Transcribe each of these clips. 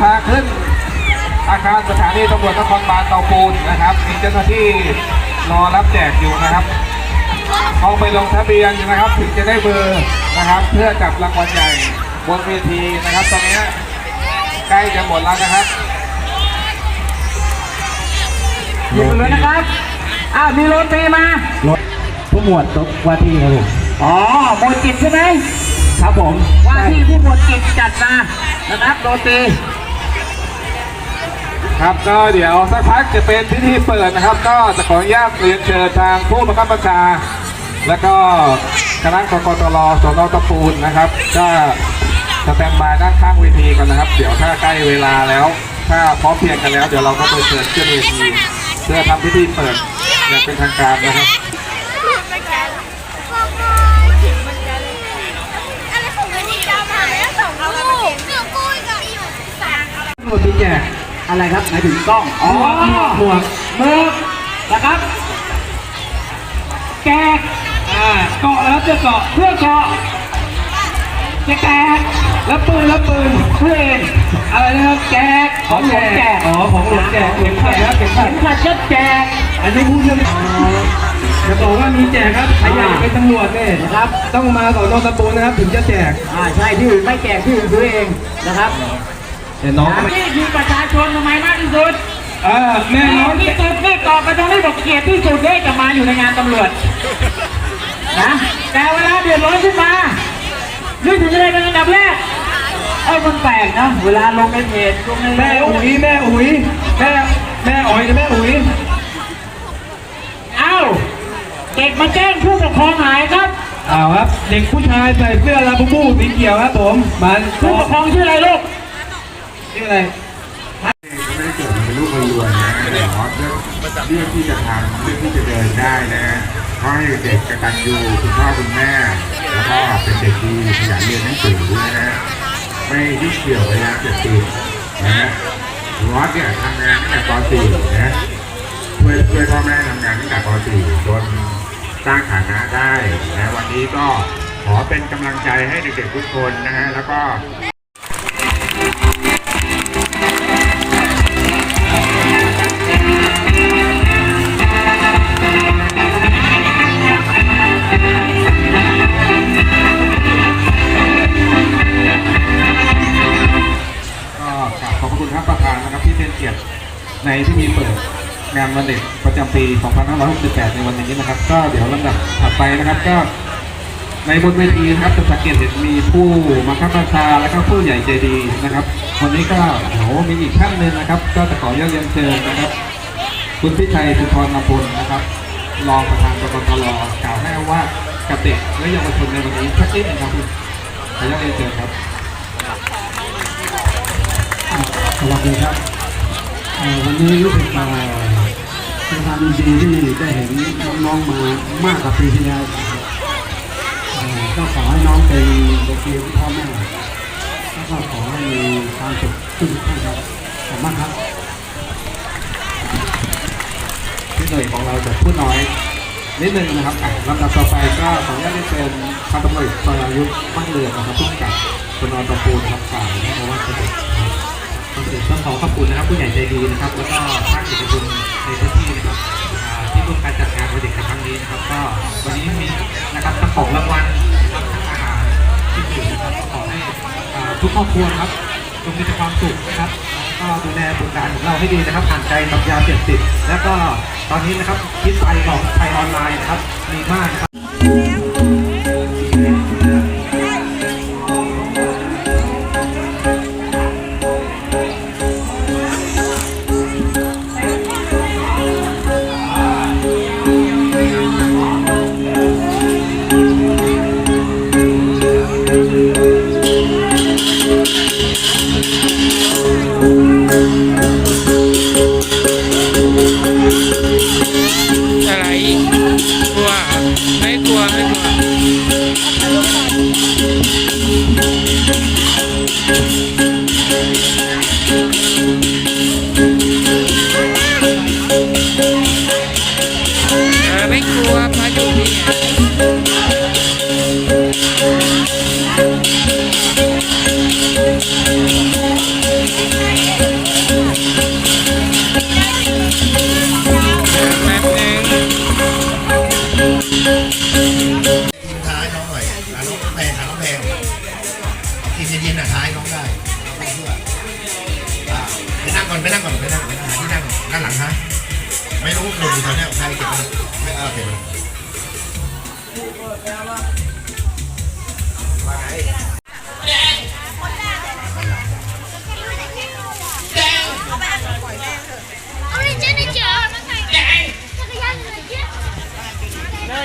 พาขึ้น อาคารสถานีตำรวจนครบาลเตาปูนนะครับ มีเจ้าหน้าที่รอรับแจกอยู่นะครับต้องไปลงทะเบียนนะครับ ถึงจะได้เบอร์นะครับ เพื่อจับรางวัลใหญ่บนเวทีนะครับ ตอนนี้ใกล้จะหมดแล้วนะครับอยู่เลยนะครับ อ้ามีรถตีมารถผู้หมวดตกวาที่ครับผมอ๋อหมวดกิจใช่ไหมครับผมว่าที่ผู้หมวดจิจจัดมานะครับรถตี ครับก็เดี๋ยวสักพักจะเป็นพิธีเปิดนะครับ ก็จะขออนุญาตเรียนเชิญทางผู้บังคับบัญชา และก็คณะกกตรสนตะปูนนะครับ ก็สแตนบายด้านข้างเวทีกันนะครับ เดี๋ยวถ้าใกล้เวลาแล้ว ถ้าพร้อมเพียงกันแล้ว เดี๋ยวเราก็ไปเชิญขึ้นเวทีเพื่อทำพิธีเปิดอย่างเป็นทางการนะครับอะไรของมันที่ดาวหายแล้วสองลูกเกือบกุ้ยกับอีกสามรถที่แก อะไรครับหมายถึงกล้องอ๋อหมวกหมวกนะครับ แกกอ่าเกาะแล้วจะเกาะเพื่อเกาะจะแกกแล้วปืนแล้วปืนเพื่อเองอะไรนะครับแจกของหลวงแจกอ๋อของหลวงแจกเข็มขัดแล้วเข็มขัเข็ดมขัดก็แจกอันนี้พูดเรื่องจะบอกว่ามีแจกครับใครอยากเป็นตำรวจเนี่ยนะครับ ต้องมาสอนอตะปูนะครับ ถึงจะแจกอ่าใช่ที่อื่นไม่แจกที่อื่นซื้อเองนะครับ เดี๋ยวน้องนี่คือประชาชนทำไมมากที่สุดอ่าแม่น้องที่สุดนี่ตอบไปตรงนี้บอกเกลียดที่สุดเลยจะมาอยู่ในงานตำรวจนะแต่เวลาเดือดร้อนขึ้นมานึกถึงอะไรเป็นอันดับแรกเอ้ยมันแปลกนะเวลาลงในเพจลงในแม่อุ๋ยแม่อุ๋ยแม่แม่อ๋อยกับแม่อุ๋ยเอ้าเด็กมาแจ้งผู้ปกครองหายครับอ้าวครับ เด็กผู้ชายใส่เสื้อลาบูบูสีเขียวครับผมมาผู้ปกครองชื่ออะไรลูก ชื่ออะไรไม่ได้เกิดเป็นลูกคนรวยนะแต่ว่าเรื่องเรื่องที่จะทำเรื่องที่จะเดินได้นะฮะขอให้เด็กกระตัญญูคุณพ่อคุณแม่ แล้วก็เป็นเด็กดีขยันเรียนหนังสือนะฮะไม่ยุ่งเกี่ยวกับยาเสพติดนะฮะวัดเนี่ยทำงานตั้งแต่ป .4 นะช่วยช่วยพ่อแม่ทำงานตั้งแต่ป .4 จนสร้างฐานะได้นะวันนี้ก็ขอเป็นกำลังใจให้เด็กๆทุกคนนะฮะแล้วก็ ในพิธีเปิดงานวันเด็กประจำปี 2568 ในวันนี้นะครับ ก็เดี๋ยวลำดับถัดไปนะครับก็ในบนเวทีนะครับจะสังเกตเห็นมีผู้มาคับบัญชาและก็ผู้ใหญ่ใจดีนะครับ วันนี้ก็โอ้โหมีอีกท่านหนึ่งนะครับ ก็จะขอเรียนเรียนเชิญนะครับ คุณพิชัยสุนทรนพลนะครับรองประธานกกตรกล่าวให้ว่ากับเด็กและเยาวชนในวันนี้สักนิดหนึงครับคุณขออนุญาตเรียนเชิญครับสวัสดีครับเอ่อ วันนี้รู้สึกเอ่อเป็นความยินดีที่ได้เห็นน้องๆมามากกว่าปีที่แล้วก็ขอให้น้องเป็นเด็กดีของพ่อแม่แล้วก็ขอให้มีความสุขทุกท่านครับขอบคุณมากครับพี่หน่วยของเราจะพูดน้อยนิดนึงนะครับอะลำดับต่อไปก็ขออนุญาตเรียนเชิญพันตำรวจเอกสรายุทธ์มั่งเรืองนะครับผู้กำกับสนตะปูนครับกล่าวเพราะว่าจะเป็น ก่อนอื่นต้องขอขอบคุณนะครับผู้ใหญ่ใจดีนะครับ แล้วก็ภาคเอกชนในพื้นที่นะครับที่ร่วมการจัดงานวันเด็กในครั้งนี้นะครับ ก็วันนี้มีนะครับทั้งของรางวัลทั้งอาหารที่อยู่นะครับขอให้ทุกครอบครัวครับจงมีแต่ความสุขนะครับก็ดูแลบุตรหลานของเราให้ดีนะครับห่างไกลกับยาเสพติดแล้วก็ตอนนี้นะครับคิดไปของไทยออนไลน์นะครับมีมากนะครับ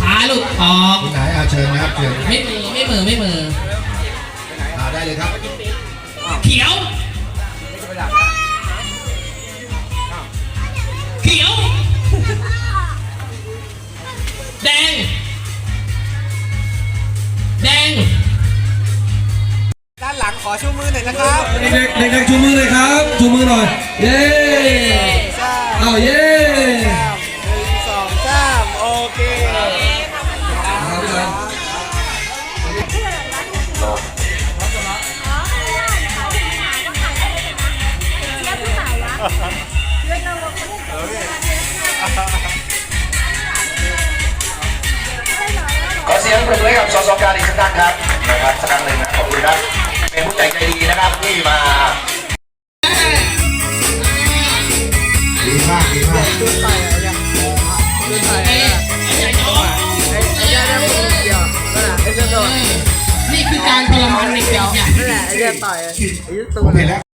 ช้าลูกออกที่ไหนอาเชิญนะครับเชิญไม่มือไม่มือไม่มืออ่าได้เลยครับเขียวเขียว แดง แดง ด้านหลังขอชูมือหน่อยนะครับ เด็กๆเด็กๆชูมือหน่อยครับ ชูมือหน่อย เย้อ้าวเย้ ขอเสียงปรบมือให้กับสสการอีกสักครั้งครับนะครับสักครั้งหนึ่งนะขอบคุณครับเป็นผู้ใจใจดีนะครับที่มาดีมากดีมากนี่คือการทรมานเด็กๆเนี่ยผมเห็นแล้วให้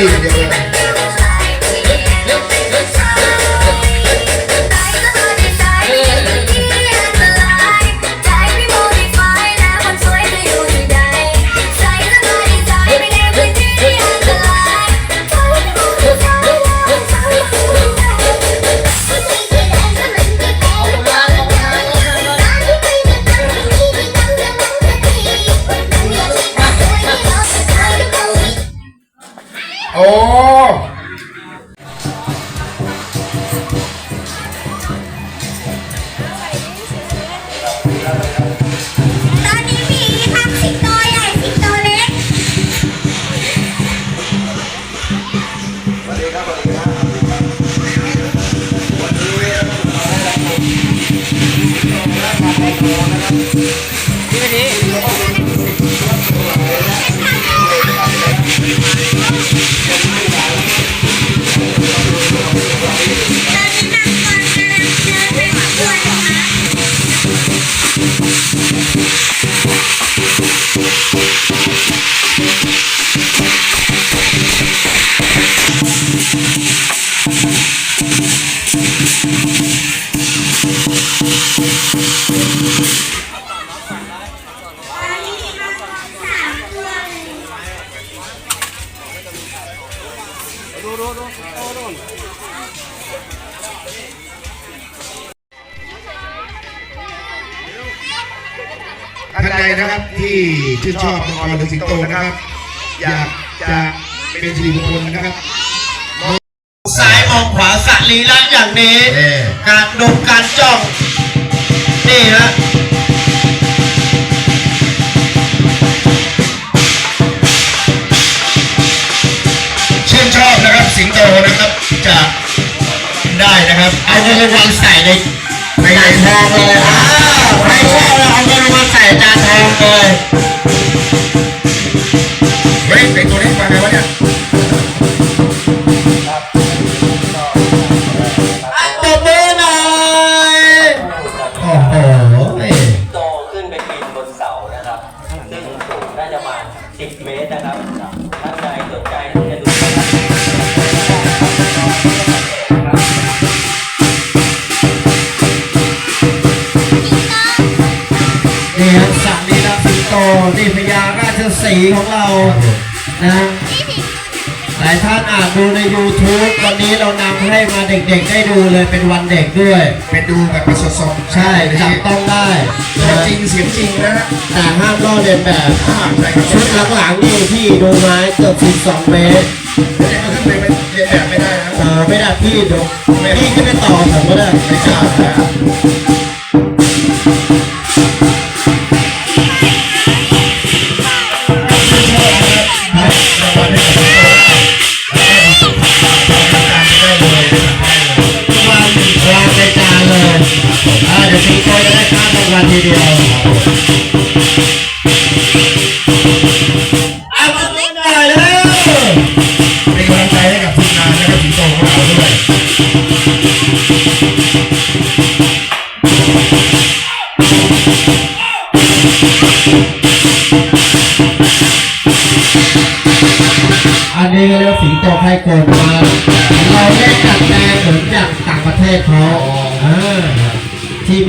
Hallelujah. ใดนะครับที่ชื่นชอบมังกรหรือสิงโตนะครับ อยากจะเป็นสิริมงคลนะครับซ้ายมองขวาสรีระอย่างนี้เอ่อการดมการจ้อง นี่ฮะชื่นชอบนะครับสิงโตนะครับจะได้นะครับ เอาเงินรางวัลใส่ในในจานทองเลย อ้าวใครชอบเราเอาเงินราใส่จานทองเลยเฮ้ยไอตัวนี้มาไงวะเนี่ย ให้มาเด็กๆได้ดูเลยเป็นวันเด็กด้วย เป็นดูแบบสดๆใช่จับต้องได้ตัวนะจริงเสียงจริงนะฮะแต่ห้ามล่อเลียนแบบอ่าใช่ครับชุดหลังๆนี่พี่ดูไม้เกือบ12เมตรไม่ได้ขึ้นไปเป็นเรียนแบบไม่ได้นะเออไม่ได้พี่ดูพี่ขึ้นไปต่อผมก็ได้ไม่กล้า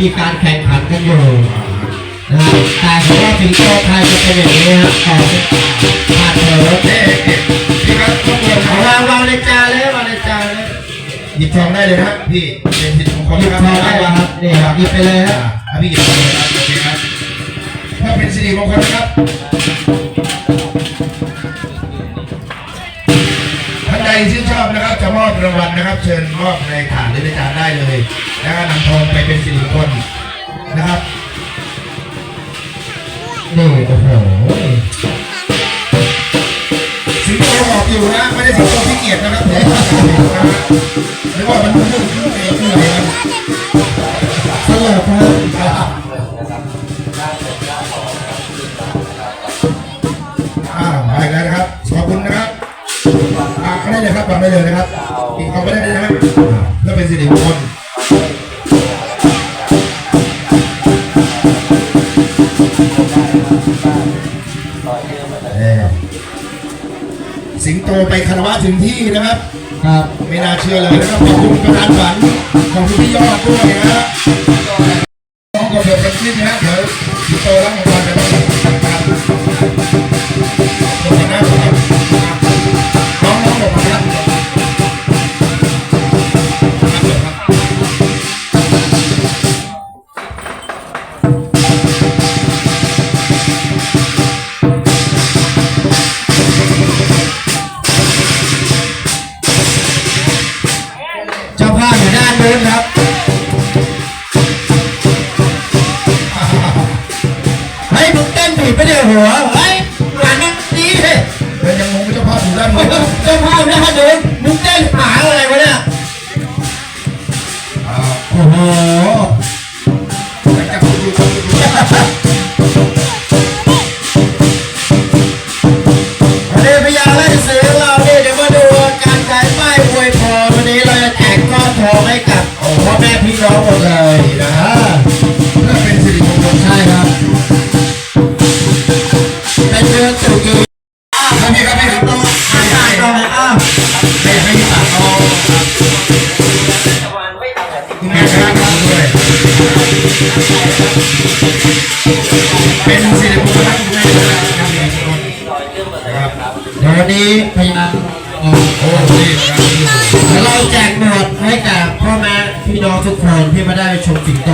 มีการแข่งขันกันอยู่นะฮะแต่ผมว่าสิงโตไทยจะเป็นอย่างนี้ฮะต่อผ่านเถอะเอ๊ะเอ๊ะพี่ครับทุกคนเอาวางวางในจานเลยวางในจานเลยหยิบทองได้เลยครับพี่เป็นสิทธิ์ของคนหยิบครับทองได้ครับนี่ครับหยิบไปเลยคอ่ารับอะพี่หยิบทองเลยครับโอเคครับถ้าเป็นสิริมงคลนะครับท่านใดชื่นชอบนะครับจะมอบรางวัลนะครับ เชิญมอบในถาดหรือในจานได้เลย แล้วก็นำทองไปเป็นสิริคลนะครับนี่โอ้โหสิงโตออกอยู่นะไม่ได้สิงโตที่เกียจนะครับผมหรือว่ามันมุ่งมุ่งเองเหนื่อยนะสลบครับอ่ามาอีกแล้วนะครับขอบคุณนะครับอ่าเขาได้เลยครับฟังได้เลยนะครับอีกเขาไม่ได้เลยนะครับเพื่อเป็นสิริมงคล สิงโตไปคารวะถึงที่นะครับ ครับไม่น่าเชื่อเลยนะครับขอบคุณประธานฝันขอบคุณพี่ยอดด้วยนะฮะน้องกบเดือดกันนิดนะฮะเดี๋ยวสิงโตรับรางวัลไปต้องการลงมาหน้าผมครับ ดไปเดี๋ยวหัวเฮ้ยหลังนั้นดีเลยเดี๋ยวยังงงว่าเจ้าภาพอยู่ด้านบนเจ้าภาพด้านนู้นมึงเต้นหาอะไรวะเนี่ยอ่าโอ้โหห เป็นสิริมงคลในนะครับตอนนี้พยายามโอ้โหนี่ครับเราแจกหมดให้กับพ่อแม่พี่น้องทุกคนที่มาได้ชมสิงโต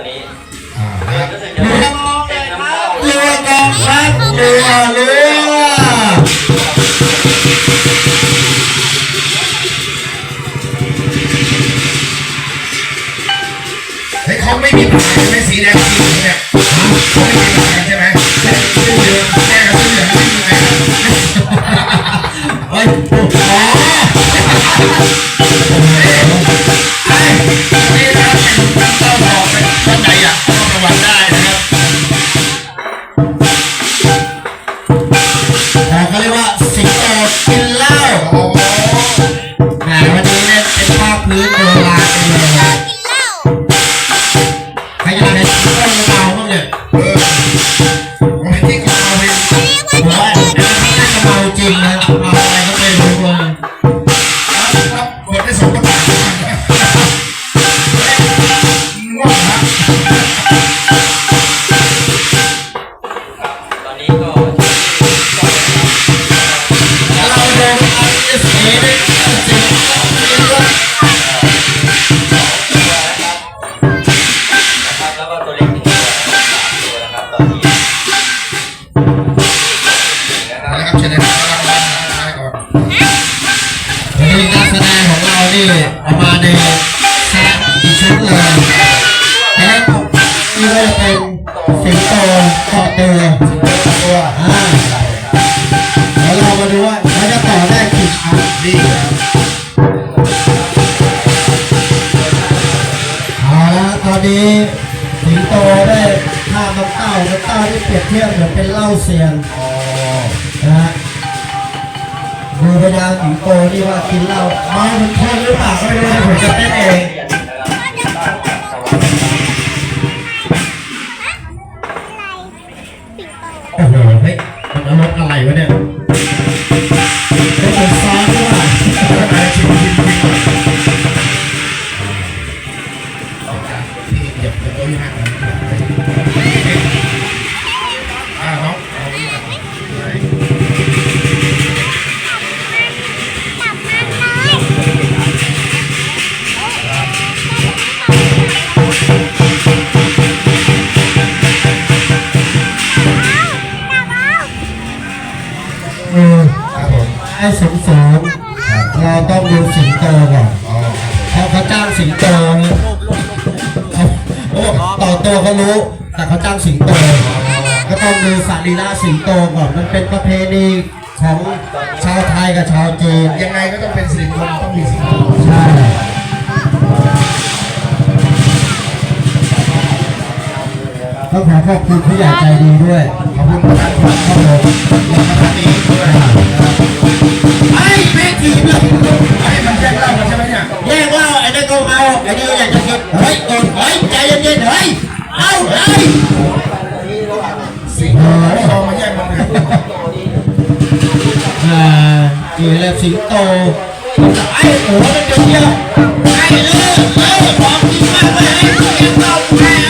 อมนะครับตอนนี้อ่านะครับรู้สึกจะเป็นน้ำเต้าเรือกองทัพเรือเรือเฮ้ยเขาไม่มีปากไม่สีแดงจริงเนี่ยเขาไม่มีปากใช่ไหมใช่ชื่อเดือนแม่กับชื่อเดือนไม่มีไงเฮ้ยโอ้โหไอ้นี่นะครับเป็นเต้าทองเป็นท่านใด อยากเข้าประวัติได้นะครับแต่เขาเรียกว่าสิงโตกินเหล้าโอ้โหแหมวันนี้เนี่ยเป็นภาพพื้นโบราณกันเลยนะกินเหล้าใครอยากเห็นสิงโตเมาบ้างเนี่ยเออผมเห็นที่เขาเอาไปผมว่าอันนี้น่าจะเมาจริงนะ แสดงของเรานี่เอามาในแซ่อีกชุดเลยแค่นี่ก็จะเป็นสิงโตเกาะตัวตัวอ่าแล้วเรามาดูว่าเขาจะต่อได้กี่ครั้งดีครับเอาละตอนนี้สิงโตได้ข้ามน้ำเต้าน้ำเต้าที่เปรียบเทียบเหมือนเป็นเหล้าเซียนอ๋อนะฮะ ดูพยางสิงโตนี่ว่ากินเหล้าเมาเป็นคนหรือเปล่าก็ไม่รู้ผมจะเต้นเอง ก็ต้องดูสรีระสิงโตก่อนมันเป็นประเพณีของชาวไทยกับชาวจีนยังไงก็ต้องเป็นสิริมงคลต้องมีสิงโตใช่ต้องขอขอบคุณผู้ใหญ่ใจดีด้วยขอบคุณท่านครับครับผมขอบคุณท่านนี้ด้วยนะครับไอ้แม่ถีบเลยไอ้มันแจ้งเล่ากันใช่ไหมเนี่ยแย่งเหล้าไอ้นั่นก็เมาไอ้นี่อยากจะกินเฮ้ยกดเฮ้ยใจเย็นๆเฮ้ยเอ้าเฮ้ยสิงโต ไม่พอมาแย่งมันเลยอ่านี่แหละสิงโตไอ้หัวมันเดียวไอ้เลิกเลิกของจริงมากเลยไอ้เลี้ยงเราไอ้าม